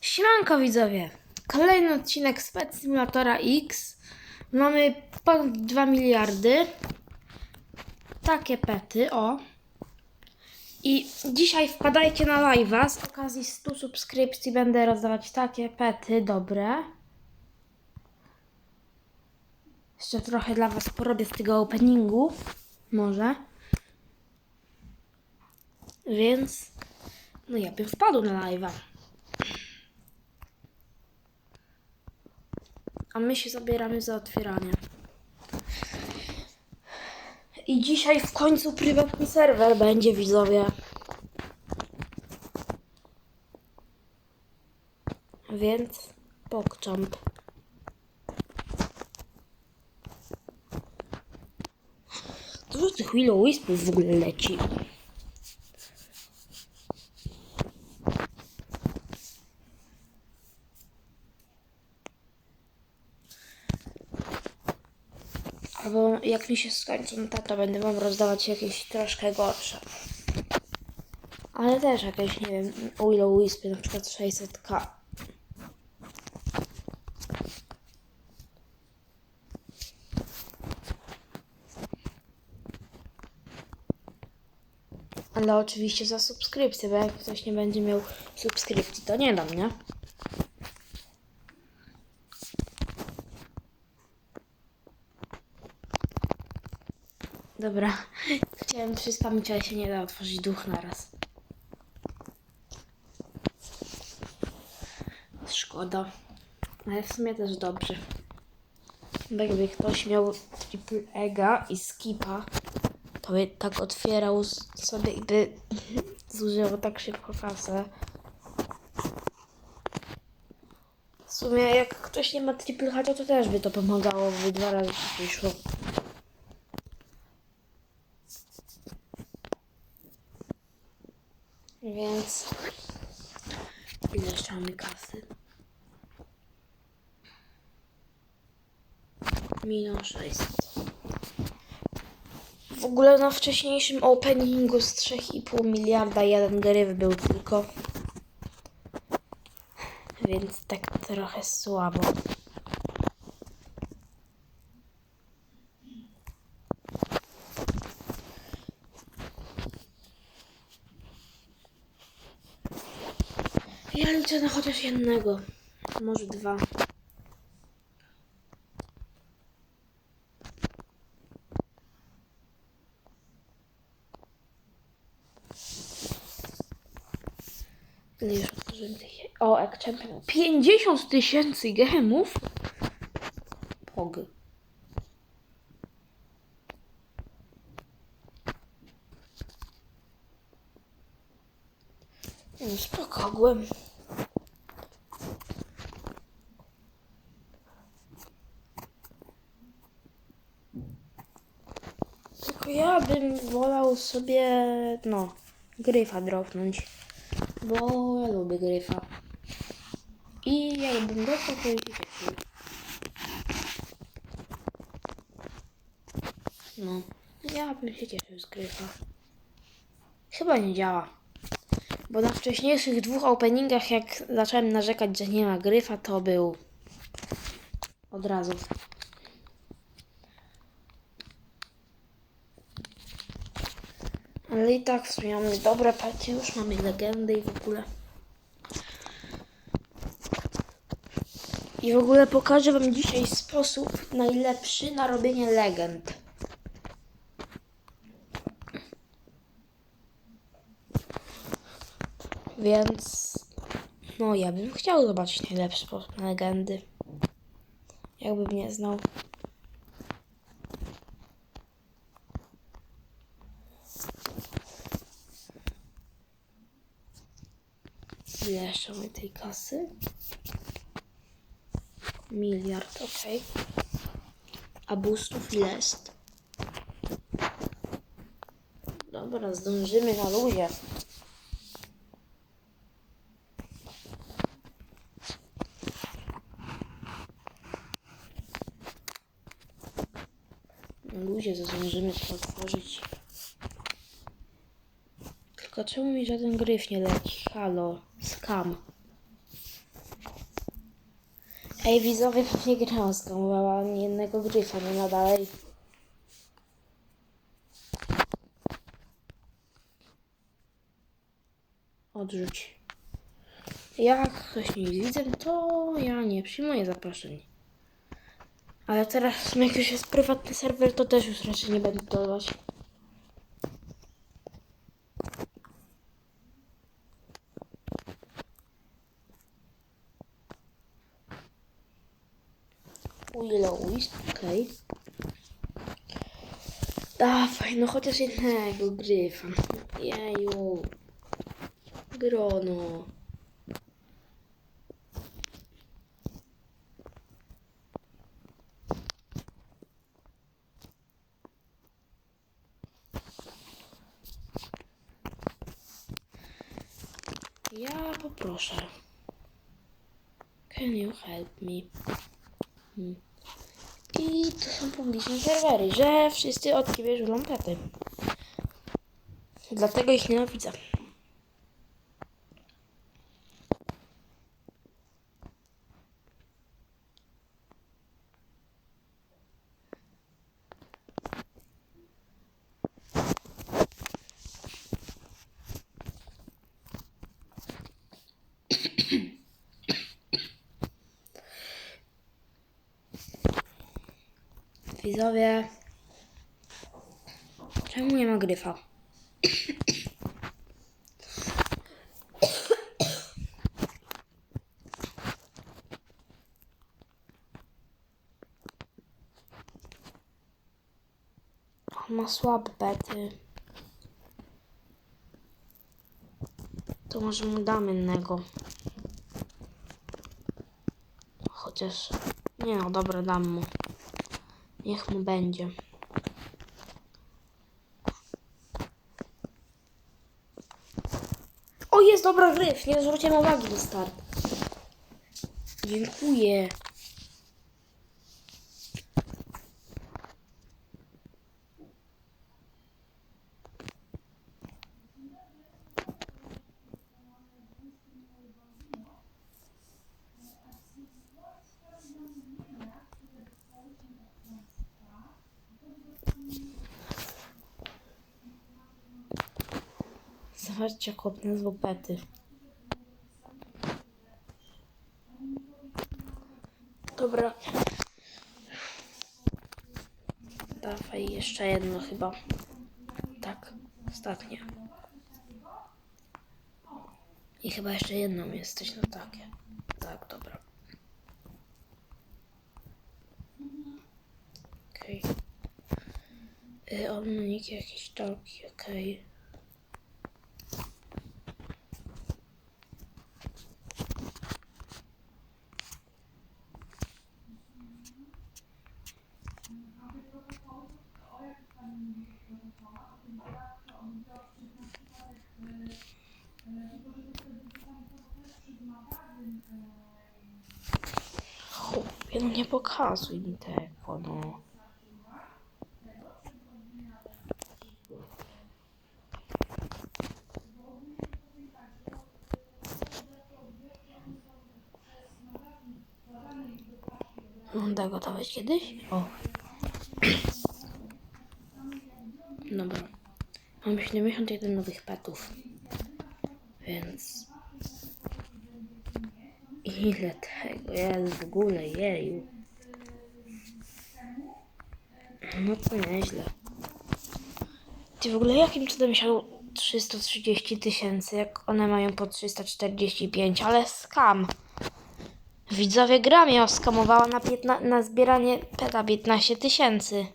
Siemanko widzowie! Kolejny odcinek z Pet Simulatora X. Mamy ponad 2 miliardy. Takie pety, o. I dzisiaj wpadajcie na live'a. Z okazji 100 subskrypcji będę rozdawać takie pety dobre. Jeszcze trochę dla Was porobię z tego openingu. Może. Więc, no ja bym wpadł na live'a. A my się zabieramy za otwieranie. I dzisiaj w końcu prywatny serwer będzie, widzowie. Więc pokczamp. Dużo tych Willow Wispów w ogóle leci. Albo jak mi się skończą te, to będę wam rozdawać jakieś troszkę gorsze. Ale też jakieś, nie wiem, Willow Wispy, na przykład 600k. Ale oczywiście za subskrypcję, bo jak ktoś nie będzie miał subskrypcji, to nie dam, nie? Dobra, chciałem przyspamić, ale się nie da otworzyć duch naraz. Szkoda. Ale w sumie też dobrze. Bo jakby ktoś miał triple ega i skipa, to by tak otwierał sobie i by zużył tak szybko kasę. W sumie jak ktoś nie ma triple H, to też by to pomagało, by dwa razy wyszło. Więc ile jeszcze mamy kasy? Milion. W ogóle na wcześniejszym openingu z 3,5 miliarda jeden gryf był tylko. Więc tak trochę słabo. Ja liczę na chociaż jednego. Może dwa. Ile już. O, jak champion. 50 tysięcy gemów? Pog. Ogółem. Tylko ja bym wolał sobie, no, gryfa dropnąć. Bo ja lubię gryfa. I jakbym dostał, to się cieszył. No, ja bym się cieszył z gryfa. Chyba nie działa. Bo na wcześniejszych dwóch openingach, jak zacząłem narzekać, że nie ma gryfa, to był od razu. Ale i tak w sumie mamy dobre partie, już mamy legendy i w ogóle. I w ogóle pokażę Wam dzisiaj sposób najlepszy na robienie legend. Więc no ja bym chciał zobaczyć najlepszy sposób na legendy. Jakbym nie znał. Jeszcze mamy tej kasy? Miliard, okej. A boostów jest? Dobra, zdążymy na luzie. Na zdążymy to otworzyć. Tylko czemu mi żaden gryf nie leci? Halo, skam. Ej, widzowie pewnie grała skamowała ani jednego gryfa, nie ma dalej. Odrzuć. Jak ktoś nie widzę, to ja nie przyjmuję zaproszeń. Ale teraz, jak już jest prywatny serwer, to też już raczej nie będę dodawać. No chociaż jednego gryfa. Ja poproszę. Can you help me? I to są publiczne serwery, że wszyscy od ciebie żulą pety. Dlatego ich nienawidzę. Widzowie. Czemu nie ma gryfa? Ma słabe bety. To może mu damy innego. Chociaż... Nie no, dobra, dam mu. Niech mu będzie. O, jest dobra gryf. Nie zwróciłem uwagi na start. Dziękuję. Zobaczcie, chłop nazwał pety. Dobra. Dawaj jeszcze jedno chyba. Tak, ostatnie. I chyba jeszcze jedną jesteś, no takie. Tak, dobra. Okej. Okay. On ma nick jakieś talki, okej. Chłopie, nie pokazuj mi tego, no. Będę gotować kiedyś? O. Dobra. Mam 71 nowych petów. Więc... Ile tego jest w ogóle, jeju. No to nieźle. Ty w ogóle jakim cudem siadło 330 tysięcy, jak one mają po 345, ale skam. Widzowie gra mnie oskamowała na, na zbieranie peta 15 tysięcy.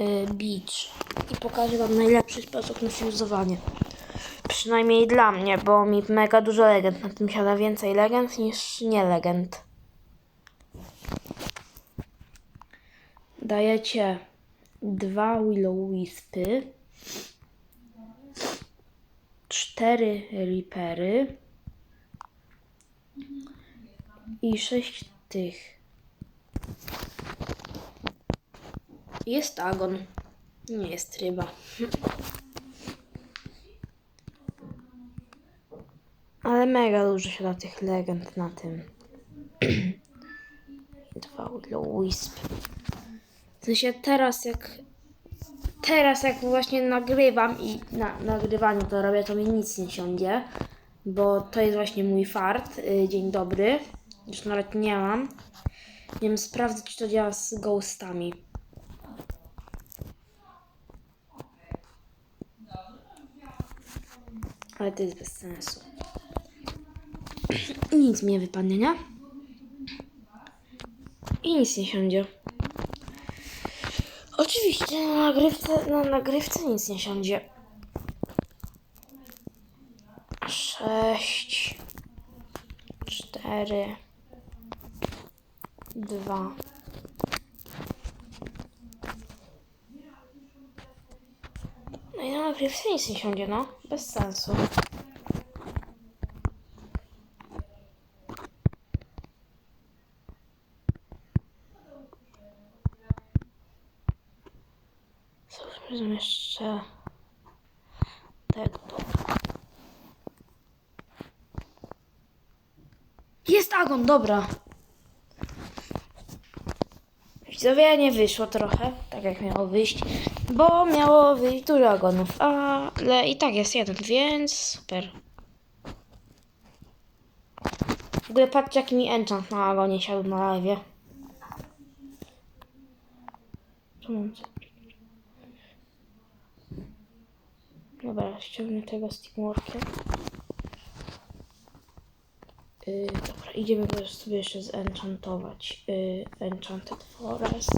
Yy, beach. I pokażę wam najlepszy sposób na fuzowanie. Przynajmniej dla mnie, bo mi mega dużo legend. Na tym siada więcej legend niż nie legend. Dajecie dwa Willow Wispy, cztery Reapery i sześć tych. Jest agon. Nie jest ryba. Ale mega dużo się da tych legend na tym. Dwa Wisp. W sensie teraz jak teraz jak właśnie nagrywam i na nagrywaniu to robię, to mi nic nie siądzie. Bo to jest właśnie mój fart. Y, dzień dobry. Już nawet nie mam. Nie wiem, sprawdzę, czy to działa z ghostami. Ale to jest bez sensu. Nic mi nie wypadnie, nie? I nic nie siądzie. Oczywiście na nagrywce, na nagrywce nic nie siądzie. Sześć, cztery, dwa. No i na nagrywce nic nie siądzie, no. Bez sensu. Sprawdzam jeszcze tego. Jest agon, dobra. Widzowie, nie wyszło trochę, tak jak miało wyjść, bo miało wyjść dużo agonów, ale i tak jest jeden, więc super. W ogóle patrzcie, jaki mi enchant na agonie siadł na live. Dobra, ściągnę tego Steamworkiem. Yy, dobra, idziemy go sobie jeszcze zenchantować. Yy, Enchanted Forest.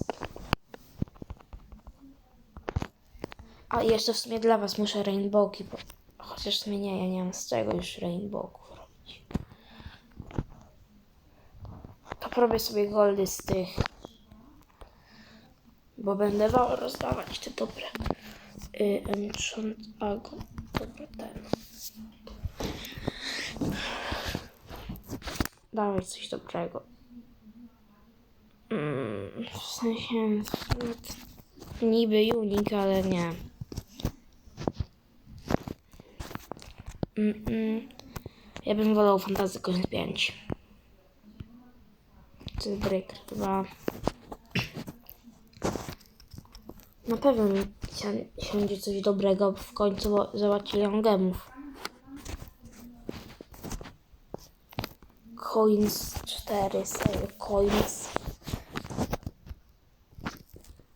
A jeszcze w sumie dla was muszę rainbowki, bo chociaż w sumie nie, ja nie mam z czego już rainbowków robić. To robię sobie goldy z tych, bo będę wam rozdawać te dobre. Yy, enchant Agon, dobra ten. Dawaj coś dobrego. Mm, w sensie niby unik, ale nie. Mm, mm. Ja bym wolał Fantasy Coin 5. To jest Breaker 2. Na pewno mi si- siądzie coś dobrego w końcu, bo ile mam gemów. Coins 4, serio, coins.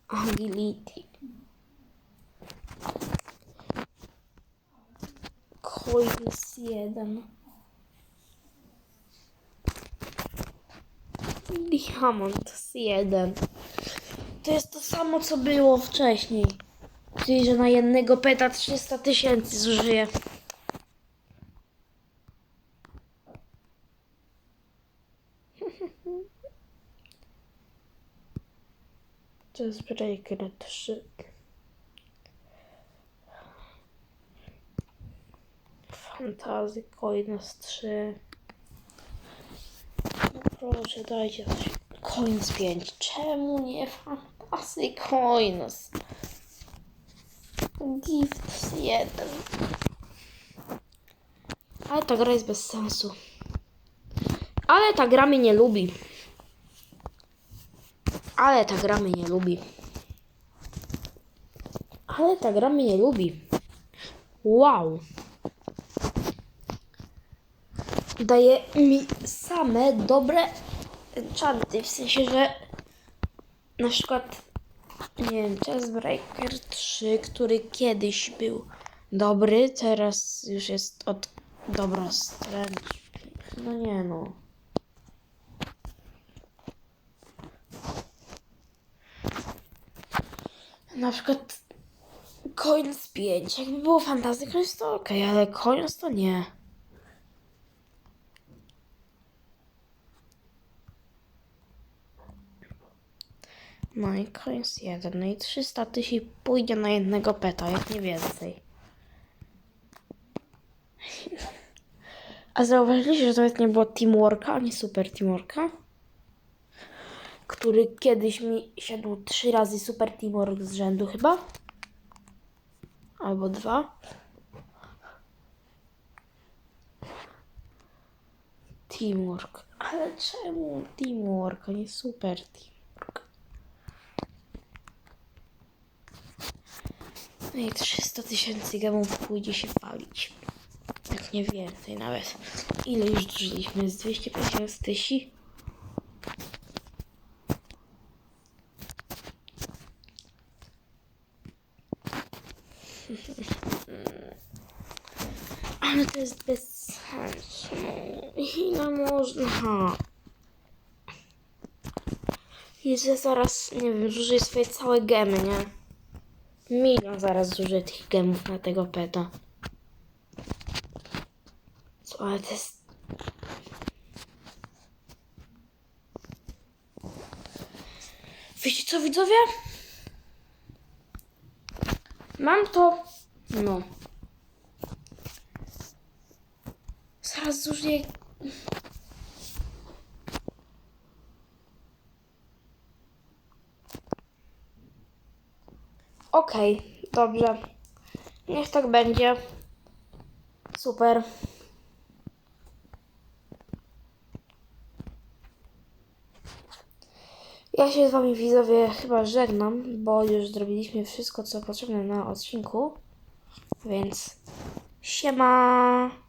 Ability. Coins 1. Diamond 1. To jest to samo, co było wcześniej. Czyli, że na jednego peta 300 tysięcy zużyję. Jest Breaker 3. Fantazy Coins 3. No proszę, dajcie coś. Coins 5. Czemu nie Fantasy Coins? Gifts 1. Ale ta gra jest bez sensu. Ale ta gra mnie nie lubi. Ale ta gra mnie nie lubi. Ale ta gra mnie nie lubi. Wow. Daje mi same dobre enchanty. W sensie, że na przykład nie wiem, Chessbreaker 3, który kiedyś był dobry, teraz już jest od stręcz. No nie no. Na przykład Coins 5. Jakby było Fantasy Coins to ok, ale Coins to nie. No i Coins 1. No i 300 tysięcy pójdzie na jednego peta, jak nie więcej. A zauważyliście, że to nawet nie było Teamworka, ani Super Teamworka? Który kiedyś mi siadł trzy razy Super Teamwork z rzędu chyba? Albo dwa. Teamwork. Ale czemu teamwork, a nie super teamwork? No i 300 tysięcy gemów pójdzie się palić. Tak nie więcej nawet. Ile już zużyliśmy? Z 250 tysięcy? Ale to jest bez sensu. Ile można? Jezu, ja zaraz, nie wiem, zużyję swoje całe gemy, nie? Milion zaraz zużyję tych gemów na tego peta. Co, ale to jest... Wiecie co, widzowie? Mam to... No. Zaraz zużyję... Okej, dobrze. Niech tak będzie. Super. Ja się z wami widzowie chyba żegnam, bo już zrobiliśmy wszystko, co potrzebne na odcinku. Więc siema.